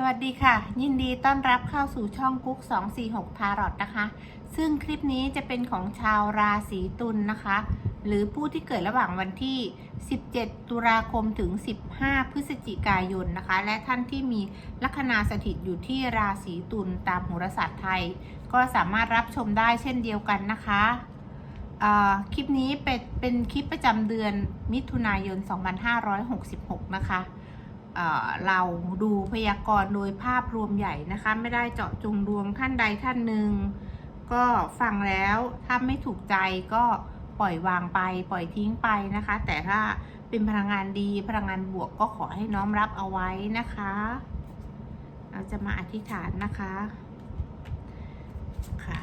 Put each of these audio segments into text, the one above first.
สวัสดีค่ะ ยินดีต้อนรับเข้าสู่ช่องกุ๊ก246ทารอตนะคะ ซึ่งคลิปนี้จะเป็นของชาวราศีตุลนนะคะ หรือผู้ที่เกิดระหว่างวันที่ 17 ตุลาคมถึง 15 พฤศจิกายนนะคะ และท่านที่มีลัคนาสถิตอยู่ที่ราศีตุลตามโหราศาสตร์ไทย ก็สามารถรับชมได้เช่นเดียวกันนะคะคลิปนี้เป็นเป็นคลิปประจำเดือนมิถุนายน 2566 นะคะ เเราดูพยากรณ์โดยภาพรวมใหญ่นะคะ ไม่ได้เจาะจงดวงท่านใดท่านหนึ่งก็ฟังแล้วถ้าไม่ถูกใจก็ปล่อยวางไป ปล่อยทิ้งไปนะคะ แต่ถ้าเป็นพลังงานดีพลังงานบวกก็ขอให้น้อมรับเอาไว้นะคะ เราจะมาอธิษฐานนะคะค่ะ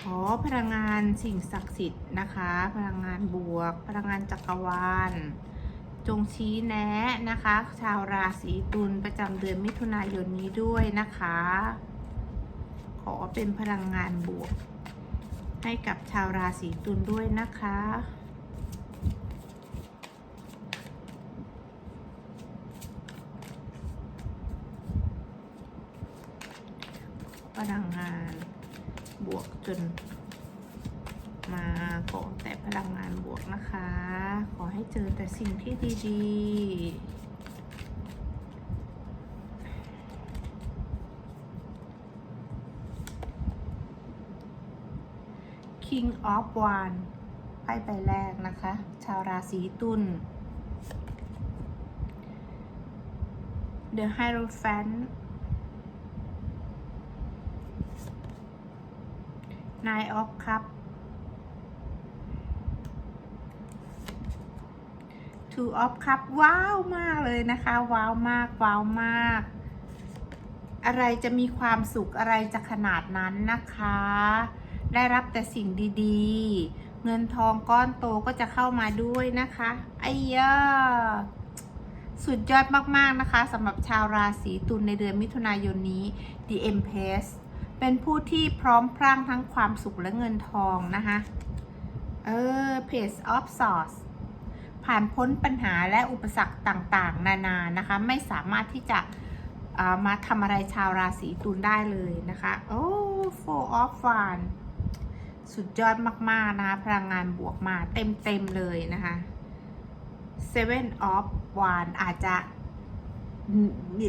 ขอพลังงานสิ่งศักดิ์สิทธิ์นะคะ พลังงานบวก พลังงานจักรวาล จงชี้แนะนะคะ ชาวราศีตุลประจำเดือนมิถุนายนนี้ด้วยนะคะ ขอเป็นพลังงานบวก ให้กับชาวราศีตุลด้วยนะคะพลังงานบวกจน มาขอแต่พลังงานบวกนะคะ ขอให้เจอแต่สิ่งที่ดีๆ King of w a n ไพ่ใบแรกนะคะ ชาวราศีตุล The Hierophant Nine of Cups Two of Cup ว้าวมากเลยนะคะ ว้าวมาก ว้าวมาก อะไรจะมีความสุขอะไรจะขนาดนั้นนะคะ ได้รับแต่สิ่งดีๆ เงินทองก้อนโตก็จะเข้ามาด้วยนะคะไอ้ยาสุดยอดมาก ๆ นะคะสำหรับชาวราศีตุลในเดือนมิถุนายนนี้ The Empress เป็นผู้ที่พร้อมพรั่งทั้งความสุขและเงินทองนะคะ เออ Page of Swords ผ่านพ้นปัญหาและอุปสรรคต่างๆ นานานะคะ ไม่สามารถที่จะามาทำอะไรชาวราศีตุลได้เลยนะคะ โอ้ Four of w a n สุดยอดมาก ๆ นะคะ พลังงานบวกมาเต็ม ๆ เลยนะคะ Seven of w a n อาจจะ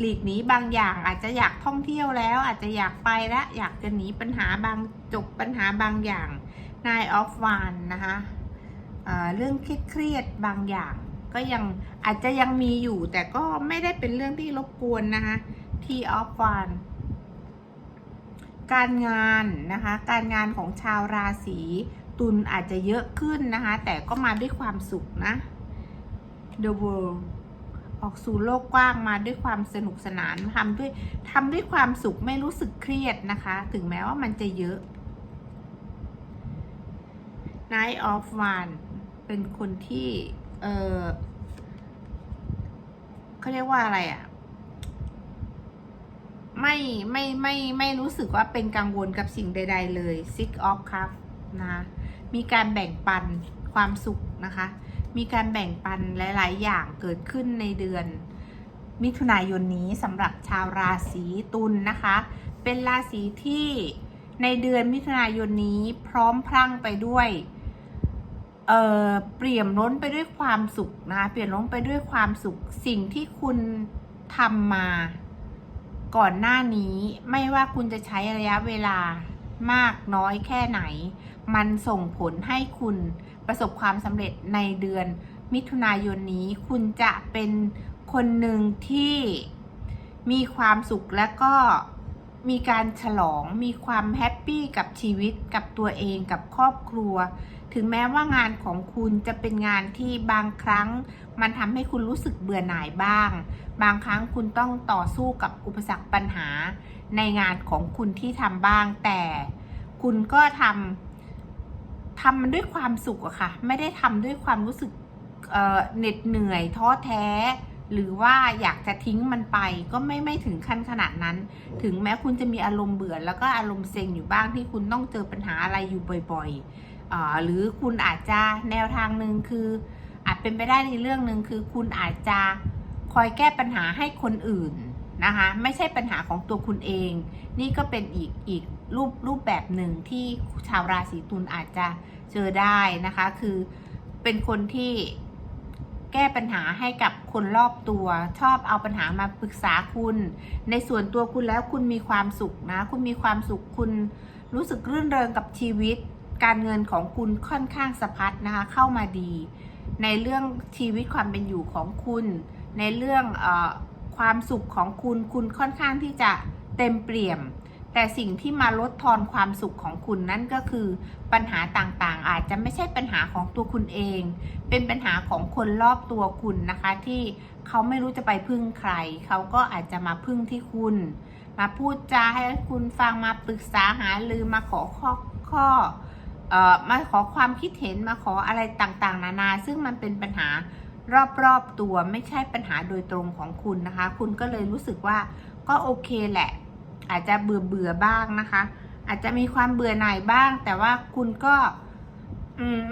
หลีกหนีบางอย่างอาจจะอยากท่องเที่ยวแล้ว อาจจะอยากไปและอยากจะหนีปัญหาบางจบปัญหาบางอย่าง Nine of w a n นะคะ เรื่องเครียดบางอย่าง ก็ยังอาจจะยังมีอยู่ แต่ก็ไม่ได้เป็นเรื่องที่รบกวนนะคะ T of Wands การงานนะคะ การงานของชาวราศีตุลอาจจะเยอะขึ้นนะคะ แต่ก็มาด้วยความสุขนะ The World ออกสู่โลกกว้างมาด้วยความสนุกสนานทำด้วยทำด้วยความสุขไม่รู้สึกเครียดนะคะ ถึงแม้ว่ามันจะเยอะ Night of One เป็นคนที่ เออเขาเรียกว่าอะไรอะ่ะ ไม่ไม่ไม่ไม่รู้สึกว่าเป็นกังวลกับสิ่งใด ๆ เลย Six of Cups นะคะมีการแบ่งปันความสุขนะคะ มีการแบ่งปันหลาย ๆ อย่างเกิดขึ้นในเดือน มิถุนายนนี้สำหรับชาวราศีตุลนนะคะ เป็นราศีที่ในเดือนมิถุนายนนี้พร้อมพรั่งไปด้วย เอ่อเปลี่ยมล้นไปด้วยความสุขนะคะเปลี่ยนล้นไปด้วยความสุขสิ่งที่คุณทำมา ก่อนหน้านี้ไม่ว่าคุณจะใช้ระยะเวลามากน้อยแค่ไหน มันส่งผลให้คุณประสบความสำเร็จในเดือนมิถุนายนนี้คุณจะเป็นคนหนึ่งที่มีความสุขและก็มีการฉลองมีความแฮปปี้กับชีวิตกับตัวเองกับครอบครัว ถึงแม้ว่างานของคุณจะเป็นงานที่บางครั้ง มันทำให้คุณรู้สึกเบื่อหน่ายบ้าง บางครั้งคุณต้องต่อสู้กับอุปสรรคปัญหา ในงานของคุณที่ทำบ้าง แต่คุณก็ทำทำมันด้วยความสุขอะค่ะ ไม่ได้ทำด้วยความรู้สึกเเหน็ดเหนื่อยท้อแท้ หรือว่าอยากจะทิ้งมันไปก็ไม่ไม่ถึงขั้นขนาดนั้น ถึงแม้คุณจะมีอารมณ์เบื่อแล้วก็อารมณ์เซ็งอยู่บ้างที่คุณต้องเจอปัญหาอะไรอยู่บ่อย ๆ หรือคุณอาจจะแนวทางหนึ่งคือ อาจเป็นไปได้ในเรื่องหนึ่งคือ คุณอาจจะคอยแก้ปัญหาให้คนอื่นนะคะไม่ใช่ปัญหาของตัวคุณเอง นี่ก็เป็นอีกอีกรูปรูปแบบหนึ่งที่ชาวราศีตุลอาจจะเจอได้นะคะ คือเป็นคนที่แก้ปัญหาให้กับคนรอบตัว ชอบเอาปัญหามาปรึกษาคุณ ในส่วนตัวคุณแล้วคุณมีความสุขนะ คุณมีความสุขคุณรู้สึกรื่นเริงกับชีวิต การเงินของคุณค่อนข้างสะพัดนะคะเข้ามาดี ในเรื่องชีวิตความเป็นอยู่ของคุณ ในเรื่องอความสุขของคุณคุณค่อนข้างที่จะเต็มเปี่ยม แต่สิ่งที่มาลดทอนความสุขของคุณนั่นก็คือปัญหาต่างๆ อาจจะไม่ใช่ปัญหาของตัวคุณเอง เป็นปัญหาของคนรอบตัวคุณนะคะ ที่เขาไม่รู้จะไปพึ่งใคร เขาก็อาจจะมาพึ่งที่คุณ มาพูดจาให้คุณฟังมาปรึกษาหารือมาขอข้อข้อ มาขอความคิดเห็นมาขออะไรต่างๆ นานา ซึ่งมันเป็นปัญหารอบๆตัวไม่ใช่ปัญหาโดยตรงของคุณนะคะ คุณก็เลยรู้สึกว่าก็โอเคแหละ อาจจะเบื่อเบื่อๆบ้างนะคะ อาจจะมีความเบื่อหน่ายบ้าง แต่ว่าคุณก็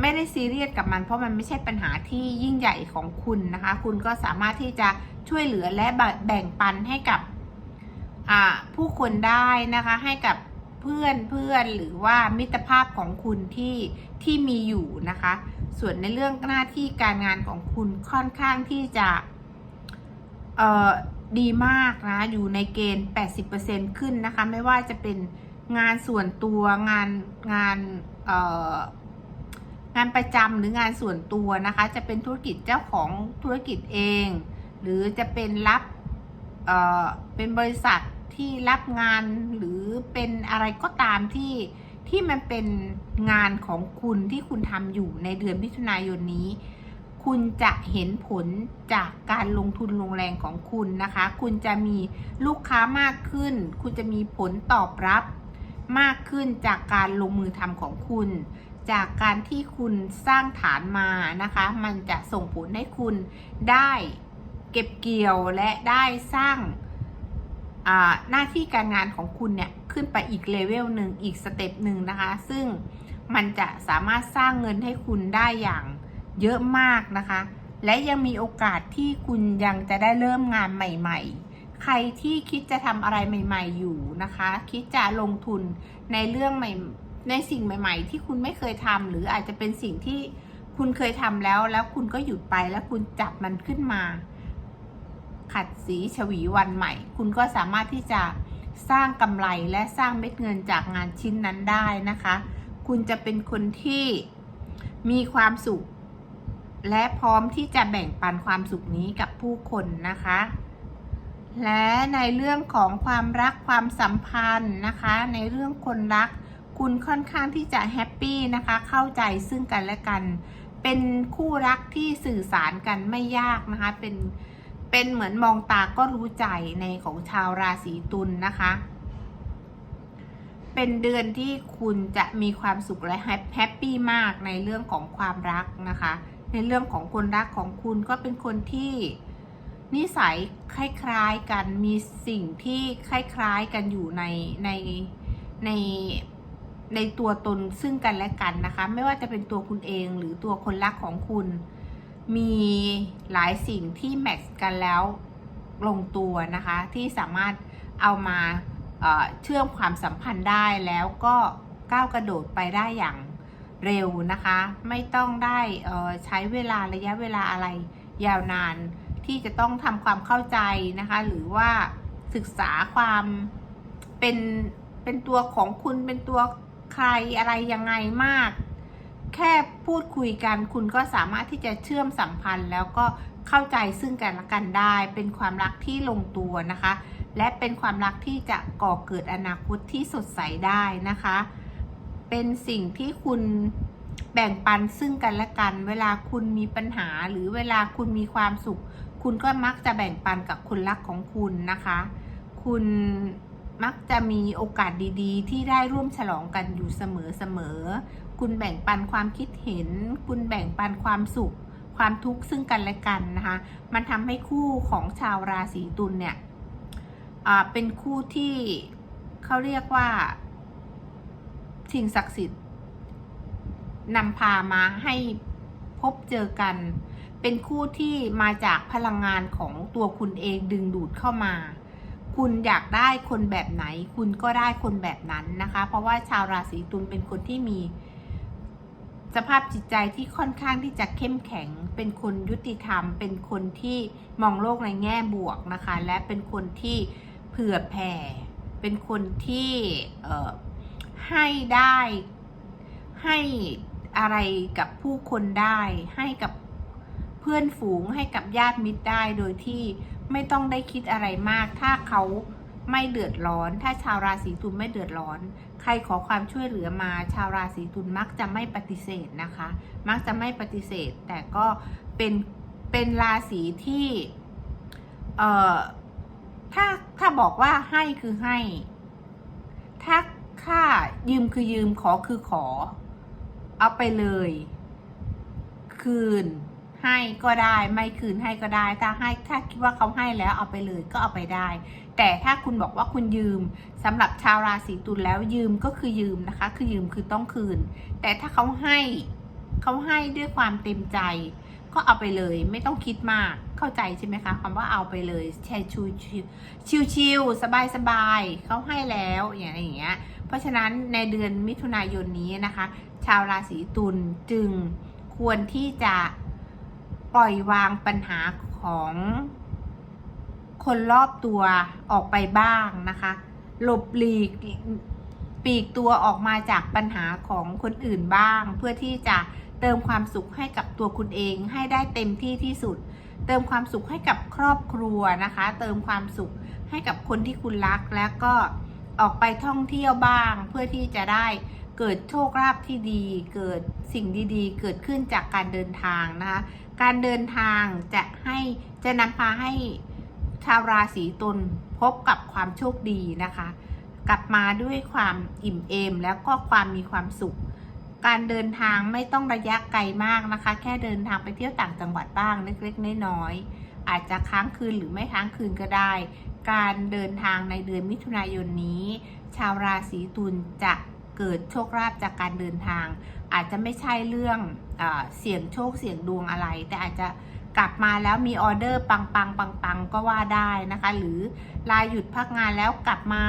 ไม่ได้ซีเรียสกับมัน เพราะมันไม่ใช่ปัญหาที่ยิ่งใหญ่ของคุณนะคะ คุณก็สามารถที่จะช่วยเหลือและแบ่งปันให้กับผู้คนได้นะคะ ให้กับ เพื่อนเพื่อนหรือว่ามิตรภาพของคุณที่ที่มีอยู่นะคะ ส่วนในเรื่องหน้าที่การงานของคุณค่อนข้างที่จะเอ่อดีมากนะ อยู่ในเกณฑ์ 80%ขึ้นนะคะ ไม่ว่าจะเป็นงานส่วนตัวงานงานเอ่องานประจำหรืองานส่วนตัวนะคะ จะเป็นธุรกิจเจ้าของธุรกิจเอง หรือจะเป็นรับเอ่อเป็นบริษัท ที่รับงานหรือเป็นอะไรก็ตามที่ที่มันเป็นงานของคุณที่คุณทำอยู่ในเดือนมิถุนายนนี้ คุณจะเห็นผลจากการลงทุนลงแรงของคุณนะคะ คุณจะมีลูกค้ามากขึ้น คุณจะมีผลตอบรับมากขึ้นจากการลงมือทำของคุณ จากการที่คุณสร้างฐานมานะคะ มันจะส่งผลให้คุณได้เก็บเกี่ยวและได้สร้าง หน้าที่การงานของคุณเนี่ยขึ้นไปอีกเลเวลหนึ่งอีกสเต็ปหนึ่งนะคะ ซึ่งมันจะสามารถสร้างเงินให้คุณได้อย่างเยอะมากนะคะ และยังมีโอกาสที่คุณยังจะได้เริ่มงานใหม่ ๆ ใครที่คิดจะทำอะไรใหม่ ๆ อยู่นะคะ คิดจะลงทุนในเรื่องใหม่ในสิ่งใหม่ ๆ ที่คุณไม่เคยทำหรืออาจจะเป็นสิ่งที่คุณเคยทำแล้วแล้วคุณก็หยุดไปแล้วคุณจับมันขึ้นมา ขัดสีฉวีวันใหม่ คุณก็สามารถที่จะสร้างกำไรและสร้างเม็ดเงินจากงานชิ้นนั้นได้นะคะ คุณจะเป็นคนที่มีความสุข และพร้อมที่จะแบ่งปันความสุขนี้กับผู้คนนะคะ และในเรื่องของความรักความสัมพันธ์นะคะ ในเรื่องคนรัก คุณค่อนข้างที่จะแฮปปี้นะคะ เข้าใจซึ่งกันและกัน เป็นคู่รักที่สื่อสารกันไม่ยากนะคะ เป็น เป็นเหมือนมองตาก็รู้ใจในของชาวราศีตุลนนะคะ เป็นเดือนที่คุณจะมีความสุขและแฮปปี้มากในเรื่องของความรักนะคะ ในเรื่องของคนรักของคุณก็เป็นคนที่นิสัยคล้ายๆกันมีสิ่งที่คล้ายๆกันอยู่ในในในในตัวตนซึ่งกันและกันนะคะ ไม่ว่าจะเป็นตัวคุณเองหรือตัวคนรักของคุณ มีหลายสิ่งที่แมทช์กันแล้วลงตัวนะคะ ที่สามารถเอามาเชื่อมความสัมพันธ์ได้แล้วก็ก้าวกระโดดไปได้อย่างเร็วนะคะ ไม่ต้องได้ใช้เวลาระยะเวลาอะไรยาวนานที่จะต้องทำความเข้าใจนะคะ หรือว่าศึกษาความเป็นเป็นตัวของคุณเป็นตัวใครอะไรยังไงมาก แค่พูดคุยกันคุณก็สามารถที่จะเชื่อมสัมพันธ์ แล้วก็เข้าใจซึ่งกันและกันได้ เป็นความรักที่ลงตัวนะคะ และเป็นความรักที่จะก่อเกิดอนาคตที่สดใสได้นะคะ เป็นสิ่งที่คุณแบ่งปันซึ่งกันและกัน เวลาคุณมีปัญหาหรือเวลาคุณมีความสุข คุณก็มักจะแบ่งปันกับคนรักของคุณนะคะ คุณมักจะมีโอกาสดีๆ ที่ได้ร่วมฉลองกันอยู่เสมอๆ คุณแบ่งปันความคิดเห็น คุณแบ่งปันความสุข ความทุกข์ซึ่งกันและกันนะคะ มันทำให้คู่ของชาวราศีตุลเนี่ยเป็นคู่ที่เขาเรียกว่าสิ่งศักดิ์สิทธิ์นำพามาให้พบเจอกัน เป็นคู่ที่มาจากพลังงานของตัวคุณเองดึงดูดเข้ามา คุณอยากได้คนแบบไหน คุณก็ได้คนแบบนั้นนะคะ เพราะว่าชาวราศีตุลเป็นคนที่มี สภาพจิตใจที่ค่อนข้างที่จะเข้มแข็ง เป็นคนยุติธรรม เป็นคนที่มองโลกในแง่บวกนะคะ และเป็นคนที่เผื่อแผ่ เป็นคนที่ให้ได้ให้อะไรกับผู้คนได้ ให้กับเพื่อนฝูงให้กับญาติมิตรได้โดยที่ไม่ต้องได้คิดอะไรมาก ถ้าเขา ไม่เดือดร้อน ถ้าชาวราศีตุลไม่เดือดร้อน ใครขอความช่วยเหลือมา ชาวราศีตุลมักจะไม่ปฏิเสธนะคะ มักจะไม่ปฏิเสธ แต่ก็เป็นเป็นราศีที่เอ่อถ้าถ้าบอกว่าให้คือให้ ถ้าค่ายืมคือยืมขอคือขอ เอาไปเลย คืน ให้ก็ได้ไม่คืนให้ก็ได้ ถ้าให้ถ้าคิดว่าเขาให้แล้วเอาไปเลยก็เอาไปได้ แต่ถ้าคุณบอกว่าคุณยืมสำหรับชาวราศีตุลแล้วยืมก็คือยืมนะคะ คือยืมคือต้องคืน แต่ถ้าเขาให้เขาให้ด้วยความเต็มใจ ก็เอาไปเลยไม่ต้องคิดมากเข้าใจใช่ไหมคะคำว่าเอาไปเลยแช่ชูชิวชิวสบายสบายๆเขาให้แล้วอย่างเงี้ย เพราะฉะนั้นในเดือนมิถุนายนนี้นะคะ ชาวราศีตุลจึงควรที่จะ ปล่อยวางปัญหาของคนรอบตัวออกไปบ้างนะคะ หลบหลีกปีกตัวออกมาจากปัญหาของคนอื่นบ้าง เพื่อที่จะเติมความสุขให้กับตัวคุณเองให้ได้เต็มที่ที่สุด เติมความสุขให้กับครอบครัวนะคะ เติมความสุขให้กับคนที่คุณรักแล้วก็ออกไปท่องเที่ยวบ้าง เพื่อที่จะได้เกิดโชคลาภที่ดี เกิดสิ่งดีๆ เกิดขึ้นจากการเดินทางนะคะการเดินทางจะให้จะนำพาให้ชาวราศีตุลพบกับความโชคดีนะคะ กลับมาด้วยความอิ่มเอมแล้วก็ความมีความสุข การเดินทางไม่ต้องระยะไกลมากนะคะ แค่เดินทางไปเที่ยวต่างจังหวัดบ้างเล็กๆน้อยๆอาจจะค้างคืนหรือไม่ค้างคืนก็ได้ การเดินทางในเดือนมิถุนายนนี้ ชาวราศีตุลจะเกิดโชคลาภจากการเดินทาง อาจจะไม่ใช่เรื่องเสี่ยงโชคเสี่ยงดวงอะไร แต่อาจจะกลับมาแล้วมีออเดอร์ปังปังปังปังก็ว่าได้นะคะ หรือลาหยุดพักงานแล้วกลับมา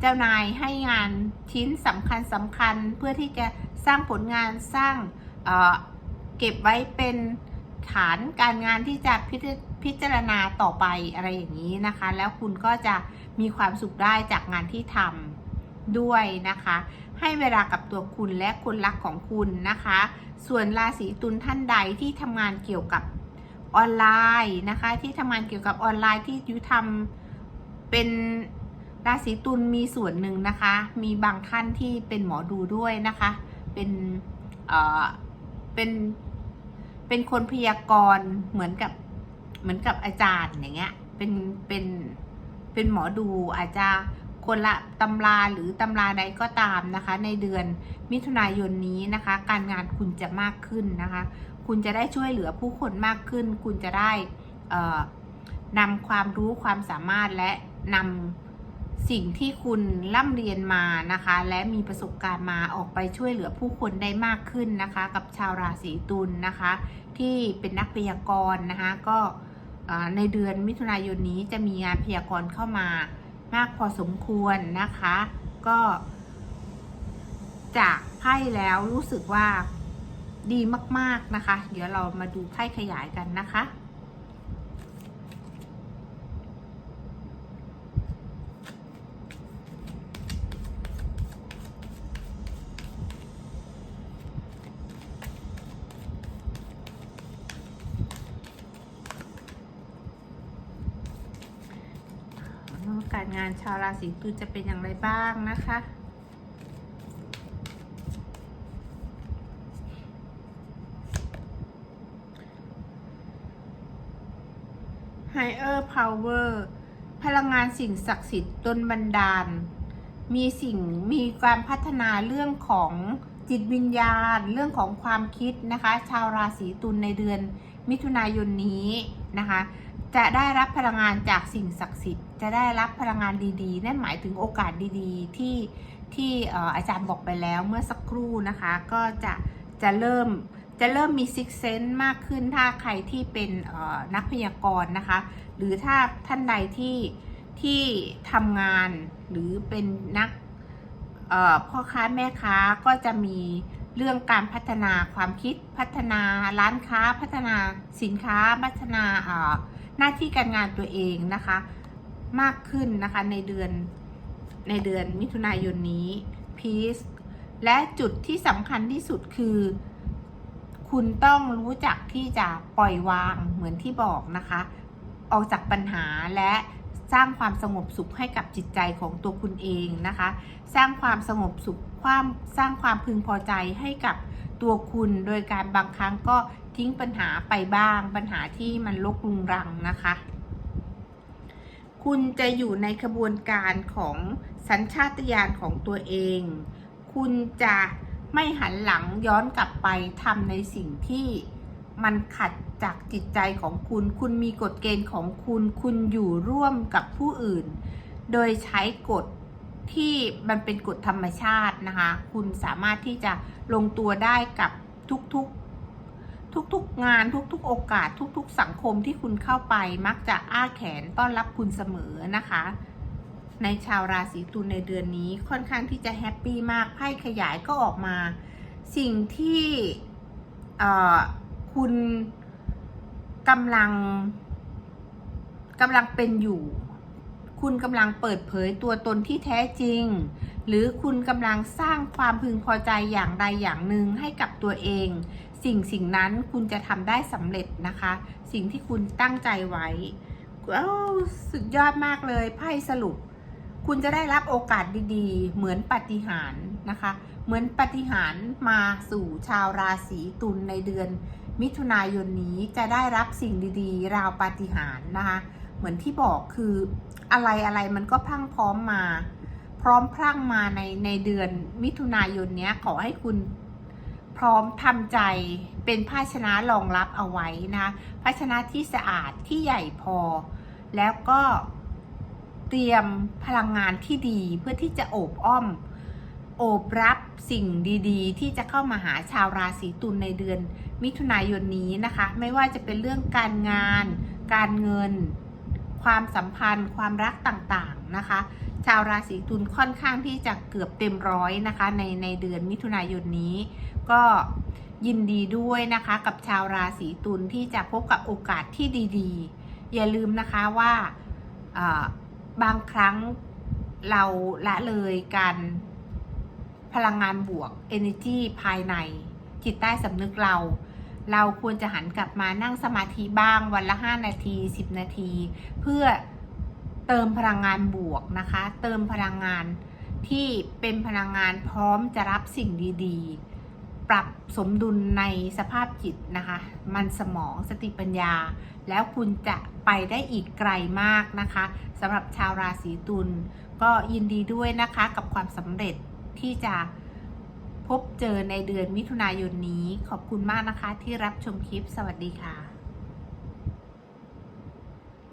เจ้านายให้งานชิ้นสำคัญสำคัญเพื่อที่จะสร้างผลงานสร้างเเก็บไว้เป็นฐานการงานที่จะพิจพิจารณาต่อไปอะไรอย่างนี้นะคะ แล้วคุณก็จะมีความสุขได้จากงานที่ทำด้วยนะคะ ให้เวลากับตัวคุณและคนรักของคุณนะคะ ส่วนราศีตุลท่านใดที่ทำงานเกี่ยวกับออนไลน์นะคะ ที่ทำงานเกี่ยวกับออนไลน์ที่ยุทำเป็นราศีตุลมีส่วนหนึ่งนะคะ มีบางท่านที่เป็นหมอดูด้วยนะคะ เป็นเอ่อเป็นเป็นคนพยากรณ์เหมือนกับเหมือนกับอาจารย์อย่างเงี้ยเป็นเป็นเป็นหมอดูอาจจะ คนละตำราหรือตำราใดก็ตามนะคะ ในเดือนมิถุนายนนี้นะคะ การงานคุณจะมากขึ้นนะคะ คุณจะได้ช่วยเหลือผู้คนมากขึ้น คุณจะได้นำความรู้ความสามารถและนำสิ่งที่คุณร่ำเรียนมานะคะ และมีประสบการณ์มาออกไปช่วยเหลือผู้คนได้มากขึ้นนะคะ กับชาวราศีตุลนะคะ ที่เป็นนักพยากรณ์นะคะก็ในเดือนมิถุนายนนี้จะมีงานพยากรณ์เข้ามา มากพอสมควรนะคะ ก็ จากไพ่แล้วรู้สึกว่าดีมาก ๆ นะคะ เดี๋ยวเรามาดูไพ่ขยายกันนะคะ การงานชาวราศีตุลจะเป็นอย่างไรบ้างนะคะ Higher Power พลังงานสิ่งศักดิ์สิทธิ์ดลบันดาล มีสิ่งมีการพัฒนาเรื่องของจิตวิญญาณ เรื่องของความคิดนะคะ ชาวราศีตุลในเดือนมิถุนายนนี้นะคะ จะได้รับพลังงานจากสิ่งศักดิ์สิทธิ์ จะได้รับพลังงานดีๆ นั่นหมายถึงโอกาสดีๆ ที่ที่อาจารย์บอกไปแล้วเมื่อสักครู่นะคะ ก็จะจะเริ่มจะเริ่มมีซิกเซนต์มากขึ้นถ้าใครที่เป็นนักพยากรณ์นะคะ หรือถ้าท่านใดที่ที่ทำงานหรือเป็นนักพ่อค้าแม่ค้าก็จะมีเรื่องการพัฒนาความคิดพัฒนาร้านค้าพัฒนาสินค้าพัฒนา หน้าที่การงานตัวเองนะคะ มากขึ้นนะคะในเดือนในเดือนมิถุนายนนี้พีซและจุดที่สำคัญที่สุดคือ คุณต้องรู้จักที่จะปล่อยวางเหมือนที่บอกนะคะ ออกจากปัญหาและสร้างความสงบสุขให้กับจิตใจของตัวคุณเองนะคะ สร้างความสงบสุขความสร้างความพึงพอใจให้กับตัวคุณ โดยการบางครั้งก็ ทิ้งปัญหาไปบ้าง ปัญหาที่มันลกลุงรังนะคะ คุณจะอยู่ในขบวนการของสัญชาตญาณของตัวเอง คุณจะไม่หันหลังย้อนกลับไปทำในสิ่งที่มันขัดจากจิตใจของคุณ คุณมีกฎเกณฑ์ของคุณ คุณอยู่ร่วมกับผู้อื่น โดยใช้กฎที่มันเป็นกฎธรรมชาตินะคะ คุณสามารถที่จะลงตัวได้กับทุกๆ ทุกๆงานทุกๆโอกาสทุกๆ สังคมที่คุณเข้าไปมักจะอ้าแขนต้อนรับคุณเสมอนะคะ ในชาวราศีตุลในเดือนนี้ค่อนข้างที่จะแฮปปี้มากไพ่ขยายก็ออกมา สิ่งที่คุณกำลังกำลังเป็นอยู่ คุณกำลังเปิดเผยตัวตนที่แท้จริง หรือคุณกำลังสร้างความพึงพอใจอย่างใดอย่างหนึ่งให้กับตัวเอง สิ่งสิ่งนั้นคุณจะทำได้สำเร็จนะคะ สิ่งที่คุณตั้งใจไว้ว้สุดยอดมากเลยไพ่สรุป คุณจะได้รับโอกาสดีๆ เหมือนปาฏิหารนะคะ เหมือนปาฏิหารมาสู่ชาวราศีตุลในเดือน มิถุนายนนี้จะได้รับสิ่งดีๆ ราวปาฏิหารนะคะ เหมือนที่บอกคืออะไรอะไรมันก็พังพร้อมมา พร้อมพรั่งมาในในเดือนมิถุนายนเนี้ยขอให้คุณ พร้อมทำใจเป็นภาชนะรองรับเอาไว้นะภาชนะที่สะอาดที่ใหญ่พอ แล้วก็เตรียมพลังงานที่ดีเพื่อที่จะโอบอ้อม โอบรับสิ่งดีๆ ที่จะเข้ามาหาชาวราศีตุลในเดือน มิถุนายนนี้นะคะ ไม่ว่าจะเป็นเรื่องการงาน การเงิน ความสัมพันธ์ ความรักต่างๆนะคะ ชาวราศีตุลค่อนข้างที่จะเกือบเต็มร้อยนะคะในในเดือนมิถุนายนนี้ ก็ยินดีด้วยนะคะกับชาวราศีตุลที่จะพบกับโอกาสที่ดีๆ อย่าลืมนะคะว่าบางครั้งเราละเลยการพลังงานบวก energy ภายในจิตใต้สำนึกเรา เราควรจะหันกลับมานั่งสมาธิบ้างวันละ 5 นาที 10 นาที เพื่อ เติมพลังงานบวกนะคะ เติมพลังงานที่เป็นพลังงานพร้อมจะรับสิ่งดีๆ ปรับสมดุลในสภาพจิตนะคะ มันสมองสติปัญญา แล้วคุณจะไปได้อีกไกลมากนะคะสำหรับชาวราศีตุลก็ยินดีด้วยนะคะกับความสำเร็จที่จะพบเจอในเดือนมิถุนายนนี้ ขอบคุณมากนะคะที่รับชมคลิป สวัสดีค่ะ